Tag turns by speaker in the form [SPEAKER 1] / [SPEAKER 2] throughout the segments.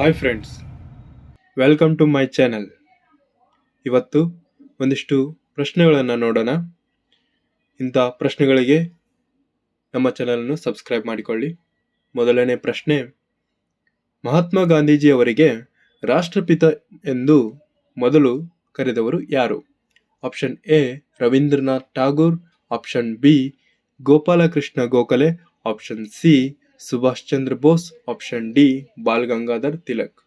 [SPEAKER 1] Hi friends welcome to my channel ಇವತ್ತು ಒಂದಿಷ್ಟು ಪ್ರಶ್ನೆಗಳನ್ನು ನೋಡೋಣ. ಇಂಥ ಪ್ರಶ್ನೆಗಳಿಗೆ ನಮ್ಮ ಚಾನಲನ್ನು ಸಬ್ಸ್ಕ್ರೈಬ್ ಮಾಡಿಕೊಳ್ಳಿ. ಮೊದಲನೇ ಪ್ರಶ್ನೆ, ಮಹಾತ್ಮ ಗಾಂಧೀಜಿಯವರಿಗೆ ರಾಷ್ಟ್ರಪಿತ ಎಂದು ಮೊದಲು ಕರೆದವರು ಯಾರು? Option A Rabindranath Tagore. Option B Gopalakrishna Gokhale. Option C Subhash Chandra Bose option D Bal Gangadhar Tilak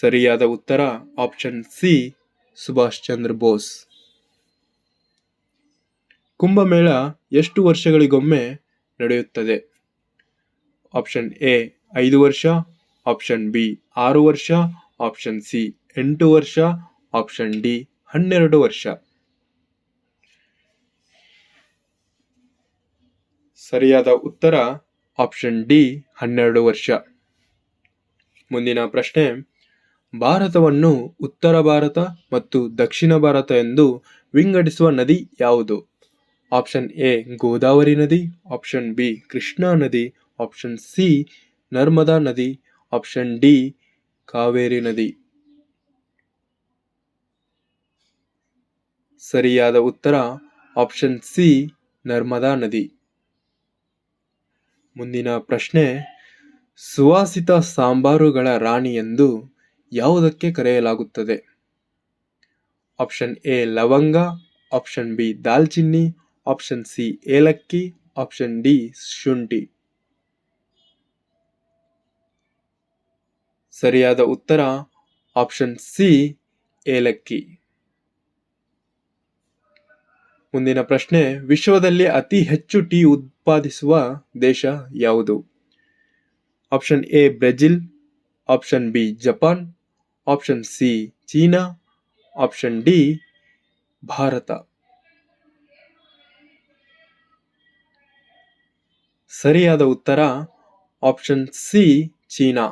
[SPEAKER 1] ಸರಿಯಾದ ಉತ್ತರ ಆಪ್ಷನ್ ಸಿ ಸುಭಾಷ್ ಚಂದ್ರ ಬೋಸ್ ಕುಂಭಮೇಳ ಎಷ್ಟು ವರ್ಷಗಳಿಗೊಮ್ಮೆ ನಡೆಯುತ್ತದೆ? ಆಪ್ಷನ್ ಎ ಐದು ವರ್ಷ. ಆಪ್ಷನ್ ಬಿ ಆರು ವರ್ಷ. ಆಪ್ಷನ್ ಸಿ ಎಂಟು ವರ್ಷ. ಆಪ್ಷನ್ ಡಿ ಹನ್ನೆರಡು ವರ್ಷ. ಸರಿಯಾದ ಉತ್ತರ ಆಪ್ಷನ್ ಡಿ ಹನ್ನೆರಡು ವರ್ಷ. ಮುಂದಿನ ಪ್ರಶ್ನೆ, ಭಾರತವನ್ನು ಉತ್ತರ ಭಾರತ ಮತ್ತು ದಕ್ಷಿಣ ಭಾರತ ಎಂದು ವಿಂಗಡಿಸುವ ನದಿ ಯಾವುದು? ಆಪ್ಷನ್ ಎ, ಗೋದಾವರಿ ನದಿ, ಆಪ್ಷನ್ ಬಿ, ಕೃಷ್ಣಾ ನದಿ, ಆಪ್ಷನ್ ಸಿ, ನರ್ಮದಾ ನದಿ, ಆಪ್ಷನ್ ಡಿ, ಕಾವೇರಿ ನದಿ. ಸರಿಯಾದ ಉತ್ತರ ಆಪ್ಷನ್ ಸಿ, ನರ್ಮದಾ ನದಿ. ಮುಂದಿನ ಪ್ರಶ್ನೆ, ಸುವಾಸಿತ ಸಾಂಬಾರುಗಳ ರಾಣಿ ಎಂದು ಯಾವುದಕ್ಕೆ ಕರೆಯಲಾಗುತ್ತದೆ? ಆಪ್ಷನ್ ಎ, ಲವಂಗ, ಆಪ್ಷನ್ ಬಿ, ದಾಲ್ಚಿನ್ನಿ, ಆಪ್ಷನ್ ಸಿ, ಏಲಕ್ಕಿ, ಆಪ್ಷನ್ ಡಿ, ಶುಂಠಿ. ಸರಿಯಾದ ಉತ್ತರ, ಆಪ್ಷನ್ ಸಿ, ಏಲಕ್ಕಿ. ಮುಂದಿನ ಪ್ರಶ್ನೆ, ವಿಶ್ವದಲ್ಲಿ ಅತಿ ಹೆಚ್ಚು ಟೀ ಉತ್ಪಾದಿಸುವ ದೇಶ ಯಾವುದು? Option A, Brazil, option B, Japan, option C, China, option D, Bharat. ಸರಿಯಾದ ಉತ್ತರ, ಆಪ್ಷನ್ ಸಿ, ಚೀನಾ.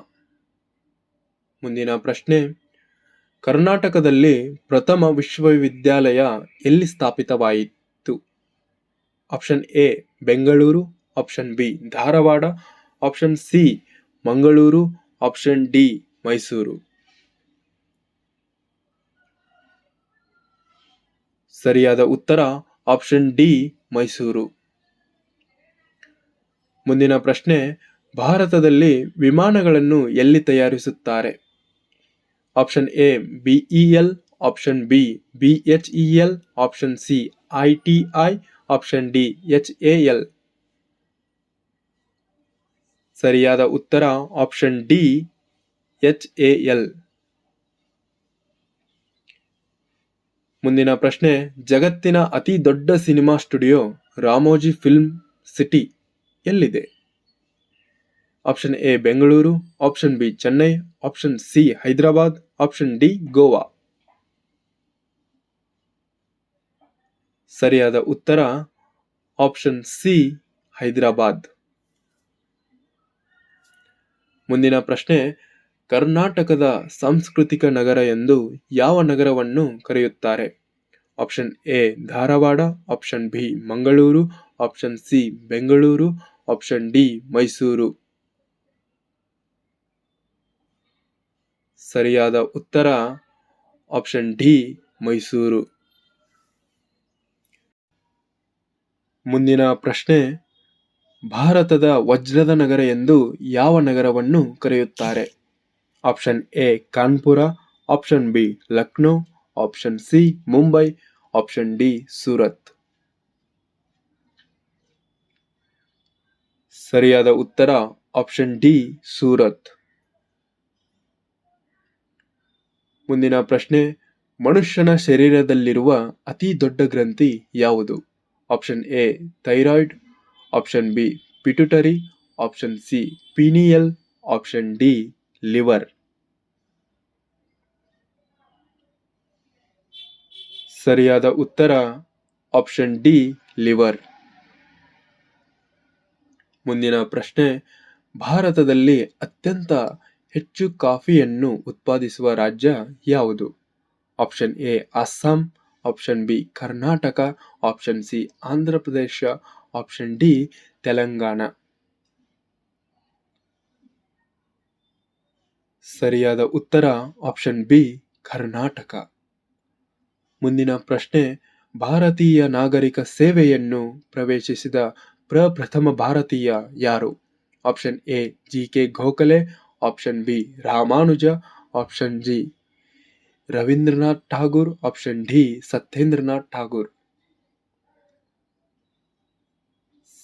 [SPEAKER 1] ಮುಂದಿನ ಪ್ರಶ್ನೆ ಕರ್ನಾಟಕದಲ್ಲಿ ಪ್ರಥಮ ವಿಶ್ವವಿದ್ಯಾಲಯ ಎಲ್ಲಿ ಸ್ಥಾಪಿತವಾಯಿತು? Option A, Bengaluru. Option B, Dharwad. Option C, Mangaluru. Option D, Mysuru. ಸರಿಯಾದ ಉತ್ತರ, ಆಪ್ಷನ್ ಡಿ, ಮೈಸೂರು. ಮುಂದಿನ ಪ್ರಶ್ನೆ, ಭಾರತದಲ್ಲಿ ವಿಮಾನಗಳನ್ನು ಎಲ್ಲಿ ತಯಾರಿಸುತ್ತಾರೆ? Option A BEL option B B H E L option C I T I option D H A L ಸರಿಯಾದ ಉತ್ತರ option D H A L ಮುಂದಿನ ಪ್ರಶ್ನೆ, ಜಗತ್ತಿನ ಅತಿ ದೊಡ್ಡ cinema studio Ramoji film city ಎಲ್ಲಿದೆ? Option A Bengaluru option B Chennai option C Hyderabad option D Goa ಸರಿಯಾದ ಉತ್ತರ. ಆಪ್ಷನ್ ಸಿ ಹೈದರಾಬಾದ್ ಮುಂದಿನ ಪ್ರಶ್ನೆ, ಕರ್ನಾಟಕದ ಸಾಂಸ್ಕೃತಿಕ ನಗರ ಎಂದು ಯಾವ ನಗರವನ್ನು ಕರೆಯುತ್ತಾರೆ? Option A Dharwad. Option B Mangaluru. Option C Bengaluru. Option D Mysuru. ಸರಿಯಾದ ಉತ್ತರ ಆಪ್ಷನ್ ಡಿ, ಮೈಸೂರು. ಮುಂದಿನ ಪ್ರಶ್ನೆ, ಭಾರತದ ವಜ್ರದ ನಗರ ಎಂದು ಯಾವ ನಗರವನ್ನು ಕರೆಯುತ್ತಾರೆ? Option A, Kanpur, option B, Lucknow, option C, Mumbai, option D, Surat. ಸರಿಯಾದ ಉತ್ತರ ಆಪ್ಷನ್ ಡಿ, ಸೂರತ್. ಮುಂದಿನ ಪ್ರಶ್ನೆ, ಮನುಷ್ಯನ ಶರೀರದಲ್ಲಿರುವ ಅತಿ ದೊಡ್ಡ ಗ್ರಂಥಿ ಯಾವುದು? Option A, thyroid, option B pituitary option C, pineal, option D, liver. ಸರಿಯಾದ ಉತ್ತರ, ಆಪ್ಷನ್ ಡಿ, ಲಿವರ್. ಮುಂದಿನ ಪ್ರಶ್ನೆ, ಭಾರತದಲ್ಲಿ ಅತ್ಯಂತ ಹೆಚ್ಚು ಕಾಫಿಯನ್ನು ಉತ್ಪಾದಿಸುವ ರಾಜ್ಯ ಯಾವುದು? Option A, Assam. Option B, Karnataka. Option C, Andhra Pradesh. Option D, Telangana. ಸರಿಯಾದ ಉತ್ತರ, ಆಪ್ಷನ್ ಬಿ, ಕರ್ನಾಟಕ. ಮುಂದಿನ ಪ್ರಶ್ನೆ, ಭಾರತೀಯ ನಾಗರಿಕ ಸೇವೆಯನ್ನು ಪ್ರವೇಶಿಸಿದ ಪ್ರಪ್ರಥಮ ಭಾರತೀಯ ಯಾರು? Option A, G K Gokhale. Option B Ramanuja option G Rabindranath Tagore option D Satyendranath Tagore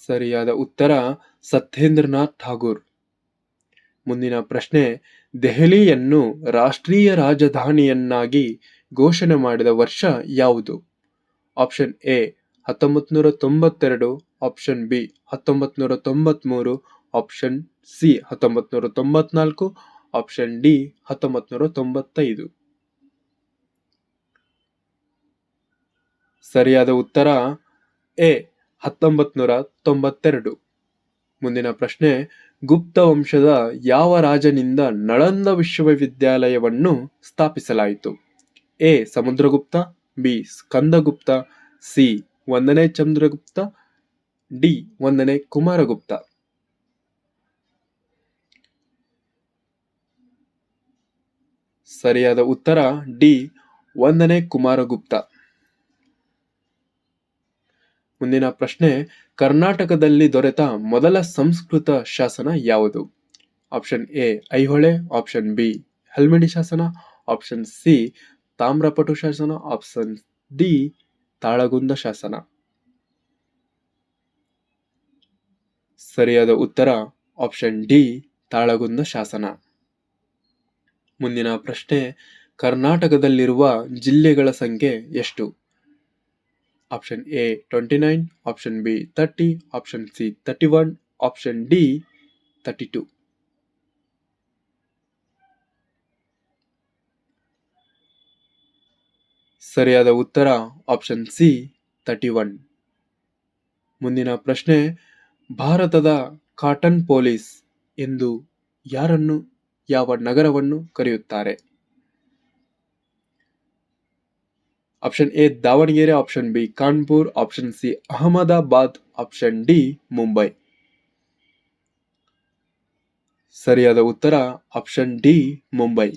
[SPEAKER 1] ಸರಿಯಾದ ಉತ್ತರ ಸತ್ಯೇಂದ್ರನಾಥ್ ಠಾಗೂರ್ ಮುಂದಿನ ಪ್ರಶ್ನೆ ದೆಹಲಿಯನ್ನು ರಾಷ್ಟ್ರೀಯ ರಾಜಧಾನಿಯನ್ನಾಗಿ ಘೋಷಣೆ ಮಾಡಿದ ವರ್ಷ ಯಾವುದು ಆಪ್ಷನ್ ಎ ಹತ್ತೊಂಬತ್ತು ನೂರ ತೊಂಬತ್ತೆರಡು ಆಪ್ಷನ್ ಬಿ ಹತ್ತೊಂಬತ್ತು ನೂರ ತೊಂಬತ್ಮೂರು ಆಪ್ಷನ್ ಸಿ ಹತ್ತೊಂಬತ್ತು ನೂರ ತೊಂಬತ್ನಾಲ್ಕು ಆಪ್ಷನ್ ಡಿ ಹತ್ತೊಂಬತ್ತು ನೂರ ತೊಂಬತ್ತೈದು ಸರಿಯಾದ ಉತ್ತರ ಎ ಹತ್ತೊಂಬತ್ತು ನೂರ ತೊಂಬತ್ತೆರಡು ಮುಂದಿನ ಪ್ರಶ್ನೆ, ಗುಪ್ತ ವಂಶದ ಯಾವ ರಾಜನಿಂದ ನಳಂದ ವಿಶ್ವವಿದ್ಯಾಲಯವನ್ನು ಸ್ಥಾಪಿಸಲಾಯಿತು? A Samudragupta B Skandagupta C ಒಂದನೇ ಚಂದ್ರಗುಪ್ತ ಡಿ ಒಂದನೇ ಕುಮಾರಗುಪ್ತ. ಸರಿಯಾದ ಉತ್ತರ ಡಿ ಒಂದನೇ ಕುಮಾರಗುಪ್ತ. ಮುಂದಿನ ಪ್ರಶ್ನೆ, ಕರ್ನಾಟಕದಲ್ಲಿ ದೊರೆತ ಮೊದಲ ಸಂಸ್ಕೃತ ಶಾಸನ ಯಾವುದು? Option A, Aihole, option B, Halmidi ಶಾಸನ, ಆಪ್ಷನ್ ಸಿ, ತಾಮ್ರಪಟು ಶಾಸನ, ಆಪ್ಷನ್ ಡಿ, ತಾಳಗುಂದ ಶಾಸನ. ಸರಿಯಾದ ಉತ್ತರ, ಆಪ್ಷನ್ ಡಿ, ತಾಳಗುಂದ ಶಾಸನ. ಮುಂದಿನ ಪ್ರಶ್ನೆ, ಕರ್ನಾಟಕದಲ್ಲಿರುವ ಜಿಲ್ಲೆಗಳ ಸಂಖ್ಯೆ ಎಷ್ಟು? Option A twenty nine, option B thirty option C thirty one, option D thirty two. ಸರಿಯಾದ ಉತ್ತರ, ಆಪ್ಷನ್ ಸಿ ತರ್ಟಿ ಒನ್. ಮುಂದಿನ ಪ್ರಶ್ನೆ, ಭಾರತದ ಕಾಟನ್ ಪೊಲೀಸ್ ಎಂದು ಯಾರನ್ನು ಯಾವ ನಗರವನ್ನು ಕರೆಯುತ್ತಾರೆ? Option A Davanagere. Option B Kanpur. Option C Ahmedabad. Option D Mumbai. ಸರಿಯಾದ ಉತ್ತರ ಆಪ್ಷನ್ ಡಿ ಮುಂಬೈ.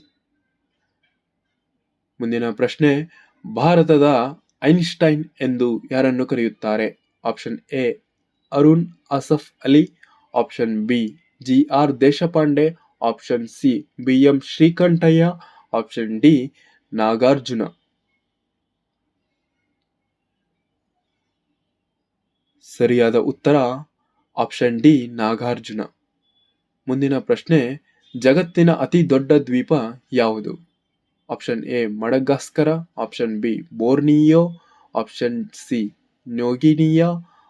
[SPEAKER 1] ಮುಂದಿನ ಪ್ರಶ್ನೆ, ಭಾರತದ ಐನ್ಸ್ಟೈನ್ ಎಂದು ಯಾರನ್ನು ಕರೆಯುತ್ತಾರೆ? Option A Arun Asaf Ali. Option B G R Deshpande. Option C B M Srikantaiah option D Nagarjuna ಸರಿಯಾದ ಉತ್ತರ ಆಪ್ಷನ್ ಡಿ ನಾಗಾರ್ಜುನ ಮುಂದಿನ ಪ್ರಶ್ನೆ, ಜಗತ್ತಿನ ಅತಿ ದೊಡ್ಡ ದ್ವೀಪ ಯಾವುದು? Option A Madagascar option B Borneo option C New Guinea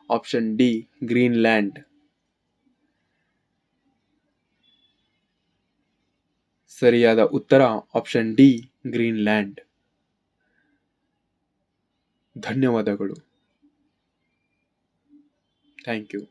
[SPEAKER 1] option D Greenland ಸರಿಯಾದ ಉತ್ತರ ಆಪ್ಷನ್ ಡಿ ಗ್ರೀನ್ಲ್ಯಾಂಡ್ ಧನ್ಯವಾದಗಳು. Thank you